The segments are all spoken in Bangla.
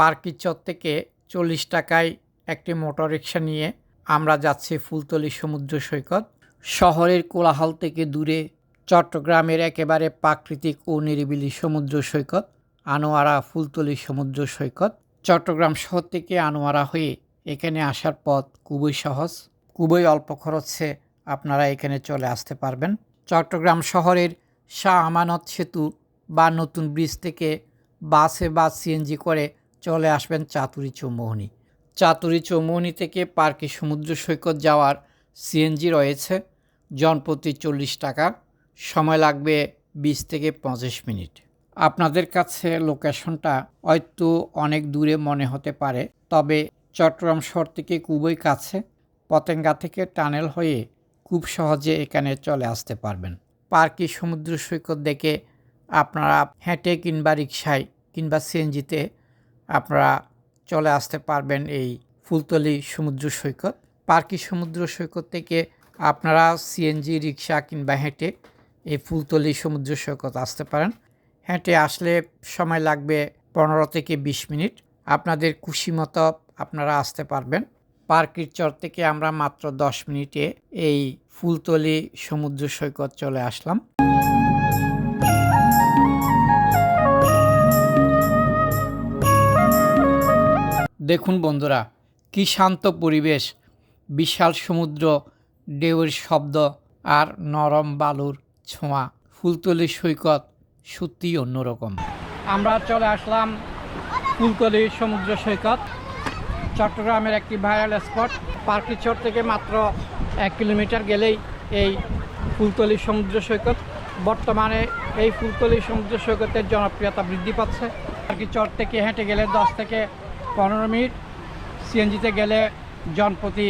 পার্কিচর থেকে চল্লিশ টাকায় একটি মোটর রিক্সা নিয়ে আমরা যাচ্ছি ফুলতলি সমুদ্র সৈকত। শহরের কোলাহল থেকে দূরে চট্টগ্রামের একেবারে প্রাকৃতিক ও নিরিবিলি সমুদ্র সৈকত, আনোয়ারা ফুলতলি সমুদ্র সৈকত। চট্টগ্রাম শহর থেকে আনোয়ারা হয়ে এখানে আসার পথ খুবই সহজ, খুবই অল্প খরচে আপনারা এখানে চলে আসতে পারবেন। চট্টগ্রাম শহরের শাহ আমানত সেতু বা নতুন ব্রিজ থেকে বাসে বা সিএনজি করে চলে আসবেন চাতুরি চৌমোহনী। চাতুরি চৌমোহনী থেকে পার্কে সমুদ্র সৈকত যাওয়ার সিএনজি রয়েছে, জনপ্রতি চল্লিশ টাকা। সময় লাগবে বিশ থেকে পঁচিশ মিনিট। আপনাদের কাছে লোকেশনটা হয়তো অনেক দূরে মনে হতে পারে, তবে চট্টগ্রাম শহর থেকে খুবই কাছে, পতেঙ্গা থেকে টানেল হয়ে খুব সহজে এখানে চলে আসতে পারবেন। পার্কে সমুদ্র সৈকত দেখে আপনারা হেঁটে কিংবা রিক্সায় কিংবা সিএনজিতে আপনারা চলে আসতে পারবেন এই ফুলতলি সমুদ্র সৈকত। পার্কি সমুদ্র সৈকত থেকে আপনারা সিএনজি রিক্সা কিংবা হেঁটে এই ফুলতলি সমুদ্র সৈকত আসতে পারেন। হেঁটে আসলে সময় লাগবে পনেরো থেকে বিশ মিনিট। আপনাদের খুশি মতো আপনারা আসতে পারবেন। পার্কির চর থেকে আমরা মাত্র দশ মিনিটে এই ফুলতলি সমুদ্র সৈকত চলে আসলাম। দেখুন বন্ধুরা, কি শান্ত পরিবেশ। বিশাল সমুদ্র, ঢেউয়ের শব্দ আর নরম বালুর ছোঁয়া। ফুলতলি সৈকত সত্যিই অন্যরকম। আমরা চলে আসলাম ফুলতলি সমুদ্র সৈকত, চট্টগ্রামের একটি ভাইরাল স্পট পার্কিচর থেকে মাত্র এক কিলোমিটার গেলেই এই ফুলতলি সমুদ্র সৈকত। বর্তমানে এই ফুলতলি সমুদ্র সৈকতের জনপ্রিয়তা বৃদ্ধি পাচ্ছে। পার্কিচর থেকে হেঁটে গেলে দশ থেকে পনেরো মিনিট সিএনজিতে গেলে জনপ্রতি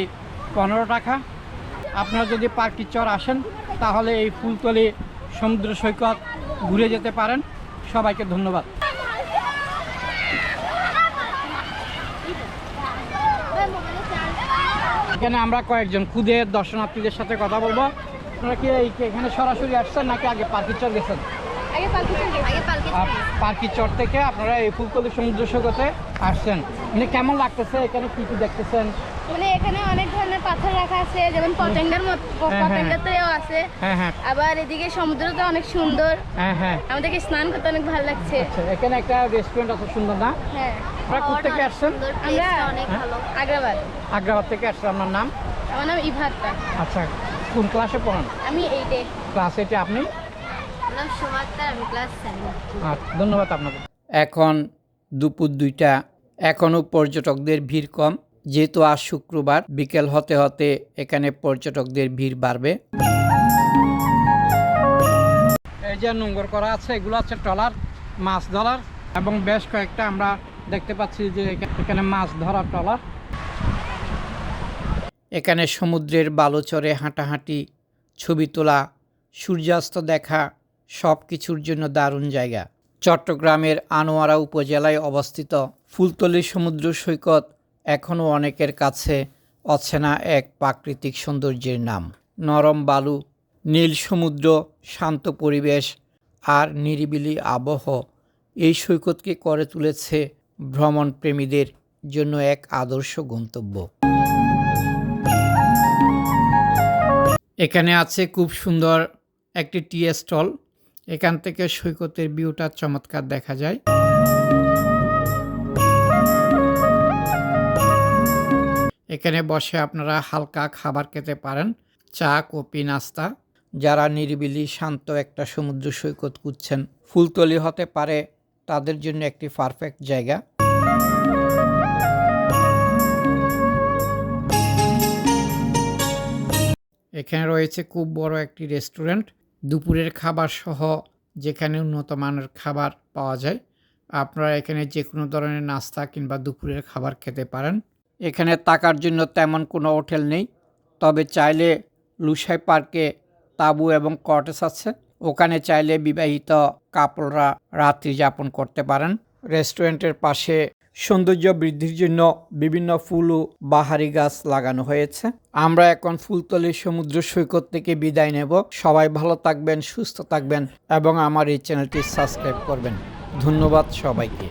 পনেরো টাকা। আপনারা যদি পার্কিচর আসেন, তাহলে এই ফুলতলি সমুদ্র সৈকত ঘুরে যেতে পারেন। সবাইকে ধন্যবাদ। এখানে আমরা কয়েকজন খুদে দর্শনার্থীদের সাথে কথা বলব। আপনারা কি এখানে সরাসরি আসছেন নাকি আগে পার্কিচর গেছেন? আর পার্কিচর থেকে আপনারা এই ফুলতলি সমুদ্র সৈকতে আসছেন। মানে কেমন লাগতেছে? এখানে কি কি দেখতেছেন? মানে এখানে অনেক ধরনের পাথর রাখা আছে যেমন পতেঙ্গার মতো হ্যাঁ। পতেঙ্গাতেও আছে। হ্যাঁ হ্যাঁ। আবার এদিকে সমুদ্রটা অনেক সুন্দর। হ্যাঁ হ্যাঁ। আমাদেরকে স্নান করতে অনেক ভালো লাগছে। আচ্ছা এখানে একটা রেস্টুরেন্ট আছে সুন্দর না? হ্যাঁ। আপনারা কোথেকে আসছেন? আমরা অনেক ভালো। আগ্রাবাদ। আগ্রাবাদ থেকে আসছেন আপনার নাম? আমার নাম ইভাত্তা। আচ্ছা কোন ক্লাসে পড়ান? আমি এইটে ক্লাস এইটে আপনি? ধন্যবাদ আপনাকে। এখন দুপুর দুইটা। এখনও পর্যটকদের ভিড় কম যেহেতু আজ শুক্রবার বিকেল হতে হতে এখানে পর্যটকদের ভিড় বাড়বে। এই যে নোংর করা আছে এগুলো আছে ট্রলার মাছ ধরার এবং বেশ কয়েকটা আমরা দেখতে পাচ্ছি যে এখা- এখানে মাছ ধরার ট্রলার। এখানে সমুদ্রের বালুচরে হাঁটাহাঁটি ছবি তোলা সূর্যাস্ত দেখা সব কিছুর জন্য দারুণ জায়গা। চট্টগ্রামের আনোয়ারা উপজেলায় অবস্থিত ফুলতলি সমুদ্র সৈকত এখনও অনেকের কাছে অচেনা এক প্রাকৃতিক সৌন্দর্যের নাম। নরম বালু, নীল সমুদ্র, শান্ত পরিবেশ আর নিরিবিলি আবহ এই সৈকতকে করে তুলেছে ভ্রমণ প্রেমীদের জন্য এক আদর্শ গন্তব্য। এখানে আছে খুব সুন্দর একটি টি স্টল। এখান থেকে সৈকতের ভিউটা চমৎকার দেখা যায়। এখানে বসে আপনারা হালকা খাবার খেতে পারেন, চা, কফি, নাস্তা। যারা নিরিবিলি, শান্ত একটা সমুদ্র সৈকত খুঁজছেন, ফুলতলি হতে পারে তাদের জন্য একটি পারফেক্ট জায়গা। এখানে রয়েছে খুব বড় একটি রেস্টুরেন্ট দুপুরের খাবার সহ যেখানে উন্নত মানের খাবার পাওয়া যায়, আপনারা এখানে যে কোনো ধরনের নাস্তা কিংবা দুপুরের খাবার খেতে পারেন। এখানে থাকার জন্য তেমন কোনো হোটেল নেই, তবে চাইলে লুসাই পার্কে তাঁবু এবং কটেজ আছে। ওখানে চাইলে বিবাহিত কাপড়রা রাত্রি যাপন করতে পারেন। রেস্টুরেন্টের পাশে সৌন্দর্য বৃদ্ধির জন্য বিভিন্ন ফুল ও বাহারি গাছ লাগানো হয়েছে। আমরা এখন ফুলতলি সমুদ্র সৈকত থেকে বিদায় নেব। সবাই ভালো থাকবেন, সুস্থ থাকবেন এবং আমার এই চ্যানেলটি সাবস্ক্রাইব করবেন। ধন্যবাদ সবাইকে।